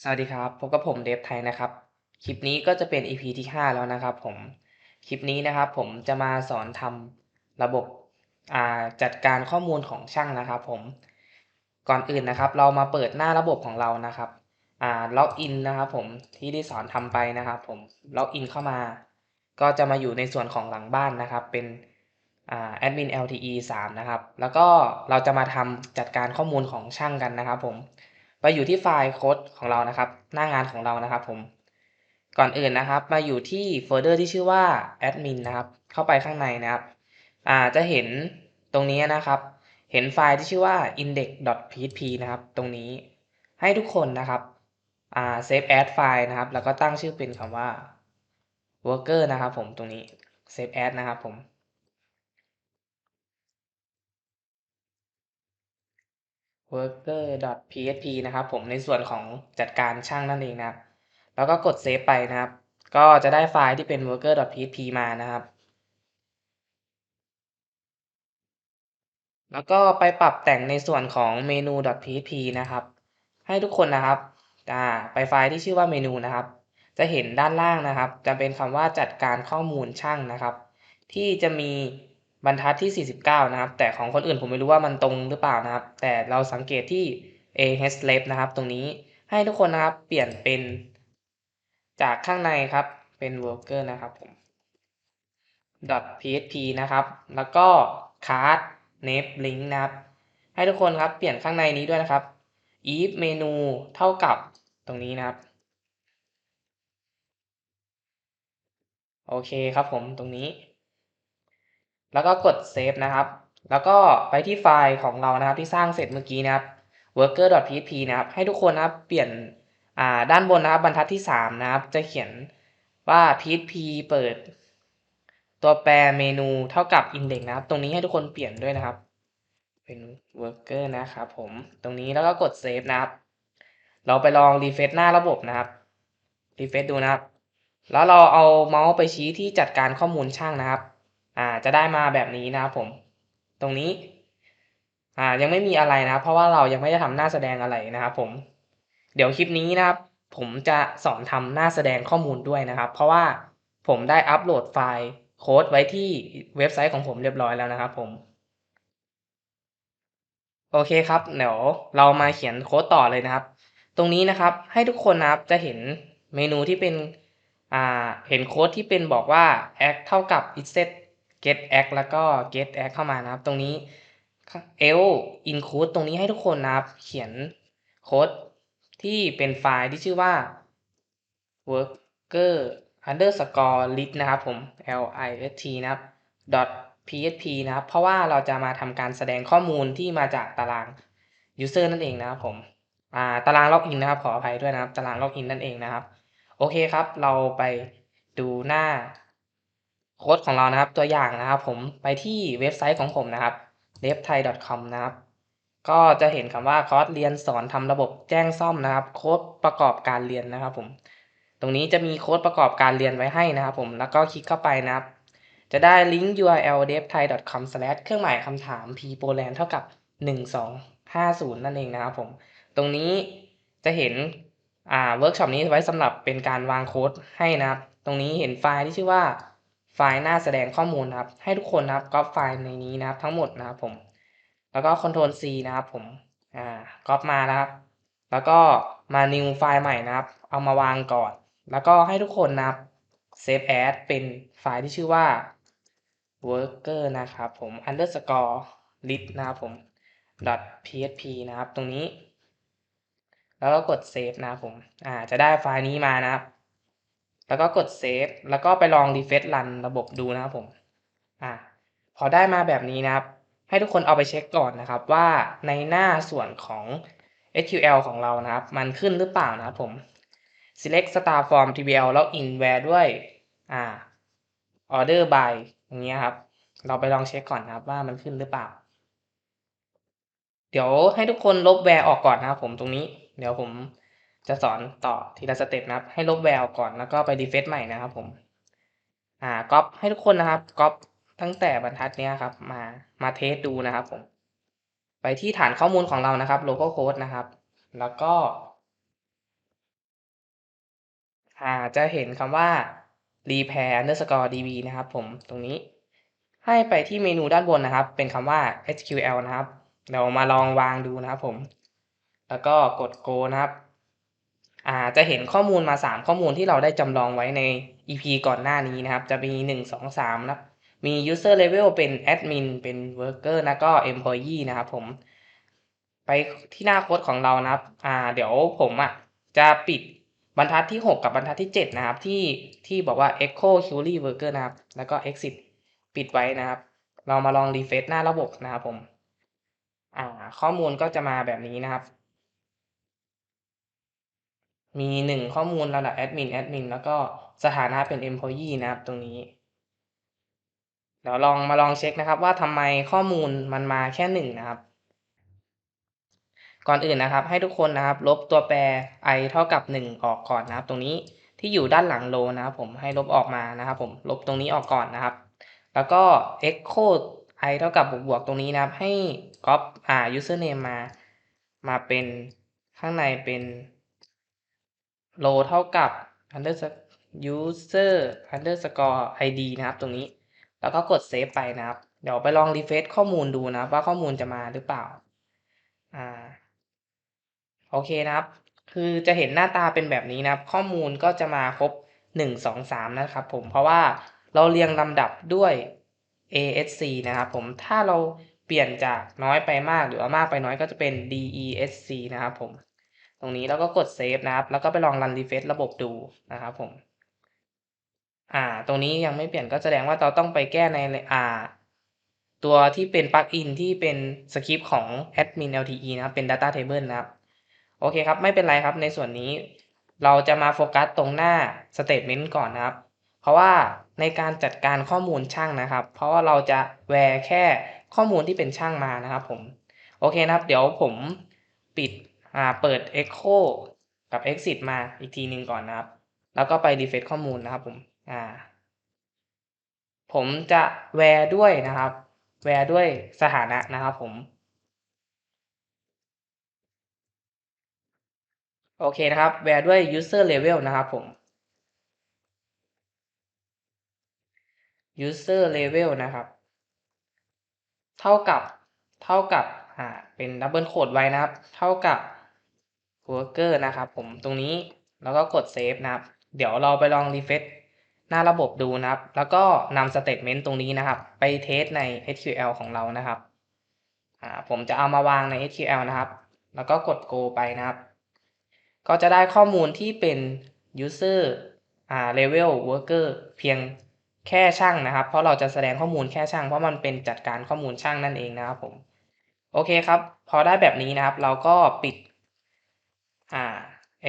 สวัสดีครับพบกับผมเดฟไทยนะครับ คลิปนี้ก็จะเป็น EP ที่ 5 แล้วนะครับผม คลิปนี้นะครับผมจะมาสอนทำระบบจัดการข้อมูลของช่างนะครับผม ก่อนอื่นนะครับ เรามาเปิดหน้าระบบของเรานะครับล็อกอินนะครับผมที่ได้สอนทำไปนะครับผมล็อกอินเข้ามา ก็จะมาอยู่ในส่วนของหลังบ้านนะครับ เป็นแอดมิน LTE 3 นะครับ แล้วก็เราจะมาทำจัดการข้อมูลของช่างกันนะครับผม ไปอยู่ที่ไฟล์โค้ดของเรานะครับ หน้างานของเรานะครับผม ก่อนอื่นนะครับ มาอยู่ที่โฟลเดอร์ที่ชื่อว่า admin นะครับ เข้าไปข้างในนะครับ อ่าจะเห็นตรงนี้นะครับ เห็นไฟล์ที่ชื่อว่า index.php นะครับ ตรงนี้ให้ทุกคนนะครับ อ่า save as ไฟล์นะครับ แล้วก็ตั้งชื่อเป็นคำว่า worker นะครับผม ตรงนี้ save as นะครับผม worker.php นะครับ ผมในส่วนของจัดการช่างนั่นเองนะครับ แล้วก็กดเซฟไปนะครับ ก็จะได้ไฟล์ที่เป็น worker.php มานะครับ แล้วก็ไปปรับแต่งในส่วนของเมนู .php นะครับ ให้ทุกคนนะครับไปไฟล์ที่ชื่อว่าเมนูนะครับ จะเห็นด้านล่างนะครับ จะเป็นคำว่าจัดการข้อมูลช่างนะครับ ที่จะมี บรรทัดที่ 49 นะครับ แต่ของคนอื่นผมไม่รู้ว่ามันตรงหรือเปล่านะครับ แต่เราสังเกตที่ a h l e f นะครับ ตรงนี้ให้ทุกคนนะครับ เปลี่ยนเป็นจากข้างในครับ เป็น worker นะครับผม .php นะครับ แล้วก็ card name link นะครับ ให้ทุกคนครับ เปลี่ยนข้างในนี้ด้วยนะครับ if เมนูเท่ากับตรงนี้นะครับโอเคครับผมตรงนี้ แล้วก็กดเซฟนะครับ แล้วก็ไปที่ไฟล์ของเรานะครับที่สร้างเสร็จเมื่อกี้นะครับ worker.php นะครับ ให้ทุกคนนะครับเปลี่ยนด้านบนนะครับบรรทัดที่ 3 นะครับ จะเขียนว่า php เปิด ตัวแปรเมนูเท่ากับ index นะครับ ตรงนี้ให้ทุกคนเปลี่ยนด้วยนะครับ เป็น worker นะครับผม ตรงนี้แล้วก็กดเซฟนะครับ เราไปลองรีเฟซหน้าระบบนะครับรีเฟซดูนะครับ แล้วเราเอาเมาส์ไปชี้ที่จัดการข้อมูลช่างนะครับ อ่าจะได้มาแบบนี้นะครับผม ตรงนี้อ่ายังไม่มีอะไรนะครับเพราะว่าเรายังไม่ได้ทำหน้าแสดงอะไรนะครับผม เดี๋ยวคลิปนี้นะครับ ผมจะสอนทำหน้าแสดงข้อมูลด้วยนะครับ เพราะว่าผมได้อัปโหลดไฟล์โค้ดไว้ที่เว็บไซต์ของผมเรียบร้อยแล้วนะครับผมโอเคครับเดี๋ยวเรามาเขียนโค้ดต่อเลยนะครับ ตรงนี้นะครับให้ทุกคนนะครับจะเห็นเมนูที่เป็นอ่าเห็นโค้ดที่เป็นบอกว่า act เท่ากับ set get act แล้วก็ get act เข้ามานะครับ ตรงนี้ l include ตรงนี้ให้ทุกคนนะครับ เขียนโค้ดที่เป็นไฟล์ที่ชื่อว่า worker underscore list นะครับผม l i s t นะครับ dot php นะครับ เพราะว่าเราจะมาทำการแสดงข้อมูลที่มาจากตาราง user นั่นเองนะครับผมาตารางล็อกอินนะครับ ขออภัยด้วยนะครับ ตารางล็อกอินนั่นเองนะครับ โอเคครับ เราไปดูหน้า โค้ดของเรานะครับตัวอย่างนะครับ ผมไปที่เว็บไซต์ของผมนะครับ devthai.com นะครับ ก็จะเห็นคำว่าคอร์สเรียนสอนทำระบบแจ้งซ่อมนะครับ โค้ดประกอบการเรียนนะครับ ผม ตรงนี้จะมีโค้ดประกอบการเรียนไว้ให้นะครับ ผมแล้วก็คลิกเข้าไปนะครับ จะได้ลิงก์ url devthai.com/ เครื่องหมายคำถาม p p o l a n เท่ากับ 1250 นั่นเองนะครับ ผม ตรงนี้จะเห็นอ่าเวิร์กช็อปนี้ไว้สำหรับเป็นการวางโค้ดให้นะครับ ตรงนี้เห็นไฟล์ที่ชื่อว่า ไฟล์หน้าแสดงข้อมูลนะครับ ให้ทุกคนนะครับก๊อปไฟล์ในนี้นะครับทั้งหมดนะครับผม แล้วก็ Ctrl C นะครับผมอ่าก๊อปมานะครับ แล้วก็มา new ไฟล์ใหม่นะครับ เอามาวางก่อน แล้วก็ให้ทุกคนนะครับ save as เป็นไฟล์ที่ชื่อว่า worker นะครับผม underscore list นะครับผม php นะครับ ตรงนี้ แล้วก็กด save นะครับผม อ่า จะได้ไฟล์นี้มานะครับ แล้วก็กด save แล้วก็ไปลอง refresh run ระบบดูนะครับผมอ่าพอได้มาแบบนี้นะครับ ให้ทุกคนเอาไปเช็คก่อนนะครับ ว่าในหน้าส่วนของ SQL ของเรานะครับ มันขึ้นหรือเปล่านะครับผม select star form tbl login where ด้วยอ่า order by อย่างเงี้ยครับ เราไปลองเช็คก่อนนะครับว่ามันขึ้นหรือเปล่า เดี๋ยวให้ทุกคนลบแวร์ออกก่อนนะครับผมตรงนี้ เดี๋ยวผม จะสอนต่อทีละสเต็ปนะครับ ให้ลบแวร์ก่อนแล้วก็ไปดีเฟซใหม่นะครับผม อ่าก๊อปให้ทุกคนนะครับก๊อปตั้งแต่บรรทัดนี้ครับ มามาเทสดูนะครับผม ไปที่ฐานข้อมูลของเรานะครับ local code นะครับ แล้วก็ อ่าจะเห็นคำว่า repair underscore db นะครับผมตรงนี้ให้ไปที่เมนูด้านบนนะครับ เป็นคำว่า sql นะครับ เรามาลองวางดูนะครับผม แล้วก็กด go นะครับ อ่าจะเห็นข้อมูลมา 3 ข้อมูลที่เราได้จำลองไว้ใน EP ก่อนหน้านี้นะครับ จะมี 1 2 3นะมี user level เป็น admin เป็น worker แล้วก็ employee นะครับผม ไปที่หน้าโค้ดของเรานะครับอ่าเดี๋ยวผมอะจะปิดบรรทัดที่ 6 กับบรรทัดที่ 7 นะครับ ที่ที่บอกว่า echo query worker นะครับ แล้วก็ exit ปิดไว้นะครับ เรามาลอง refresh หน้าระบบนะครับผมอ่าข้อมูลก็จะมาแบบนี้นะครับ มีหนึ่งข้อมูลระดับแอดมินแอดมินแล้วก็สถานะเป็น employee นะครับตรงนี้ เดี๋ยวลองมาลองเช็คนะครับ ว่าทำไมข้อมูลมันมาแค่หนึ่งนะครับ ก่อนอื่นนะครับ ให้ทุกคนนะครับ ลบตัวแปร i เท่ากับ 1 ออกก่อนนะครับ ตรงนี้ที่อยู่ด้านหลังโลนะครับ ผมให้ลบออกมานะครับผมลบตรงนี้ออกก่อนนะครับ แล้วก็ echo i เท่ากับบวกบวกตรงนี้นะครับ ให้ cop อ่า username มา มาเป็นข้างในเป็น row เท่ากับ underscore user underscore id นะครับตรงนี้ แล้วก็กด save ไปนะครับ เดี๋ยวไปลอง refresh ข้อมูลดูนะว่าข้อมูลจะมาหรือเปล่า อ่า โอเคนะครับ คือจะเห็นหน้าตาเป็นแบบนี้นะครับ ข้อมูลก็จะมาครบ 1 2 3 นะครับผม เพราะว่าเราเรียงลำดับด้วย ASC นะครับผม ถ้าเราเปลี่ยนจากน้อยไปมากหรือว่ามากไปน้อยก็จะเป็น DESC นะครับผม ตรงนี้แล้วก็กด save นะครับ แล้วก็ไปลอง run refresh ระบบดูนะครับผม อ่า ตรงนี้ยังไม่เปลี่ยนก็แสดงว่าเราต้องไปแก้ในอ่า ตัวที่เป็นปลั๊กอินที่เป็นสคริปต์ของ admin LTE นะครับ เป็น data table นะครับ โอเคครับ ไม่เป็นไรครับ ในส่วนนี้ เราจะมาโฟกัสตรงหน้า statement ก่อนนะครับ เพราะว่าในการจัดการข้อมูลช่างนะครับ เพราะว่าเราจะแวร์แค่ข้อมูลที่เป็นช่างมานะครับผม โอเคนะครับ เดี๋ยวผมปิด อ่าเปิด echo กับ exit มาอีกทีหนึ่งก่อนนะครับ แล้วก็ไป refresh ข้อมูลนะครับผมอ่าผมจะแวร์ด้วยนะครับ แวร์ด้วยสถานะนะครับผม โอเคนะครับ แวร์ด้วย user level นะครับผม user level นะครับ เท่ากับ เท่ากับ อ่า เป็นดับเบิลโคดไว้นะครับ เท่ากับ worker นะครับผมตรงนี้แล้วก็กด save นะครับ เดี๋ยวเราไปลอง refresh หน้าระบบดูนะครับ แล้วก็นำ statement ตรงนี้นะครับ ไปเทสใน SQL ของเรานะครับผมจะเอามาวางใน SQL นะครับ แล้วก็กด go ไปนะครับ ก็จะได้ข้อมูลที่เป็น user อ่า level worker เพียงแค่ช่างนะครับ เพราะเราจะแสดงข้อมูลแค่ช่าง เพราะมันเป็นจัดการข้อมูลช่างนั่นเองนะครับผม โอเคครับ พอได้แบบนี้นะครับ เราก็ปิด อ่า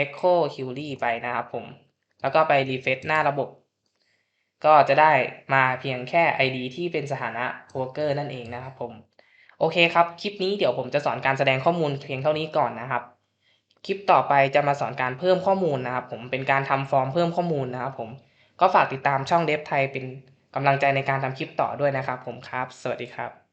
echo query ไปนะครับผม แล้วก็ไป refresh หน้าระบบ ก็จะได้มาเพียงแค่ ID ที่เป็นสถานะ worker นั่นเองนะครับผม โอเคครับ คลิปนี้เดี๋ยวผมจะสอนการแสดงข้อมูลเพียงเท่านี้ก่อนนะครับ คลิปต่อไปจะมาสอนการเพิ่มข้อมูลนะครับผม เป็นการทำฟอร์มเพิ่มข้อมูลนะครับผม ก็ฝากติดตามช่องเดฟไทยเป็นกำลังใจในการทำคลิปต่อด้วยนะครับผมครับ สวัสดีครับ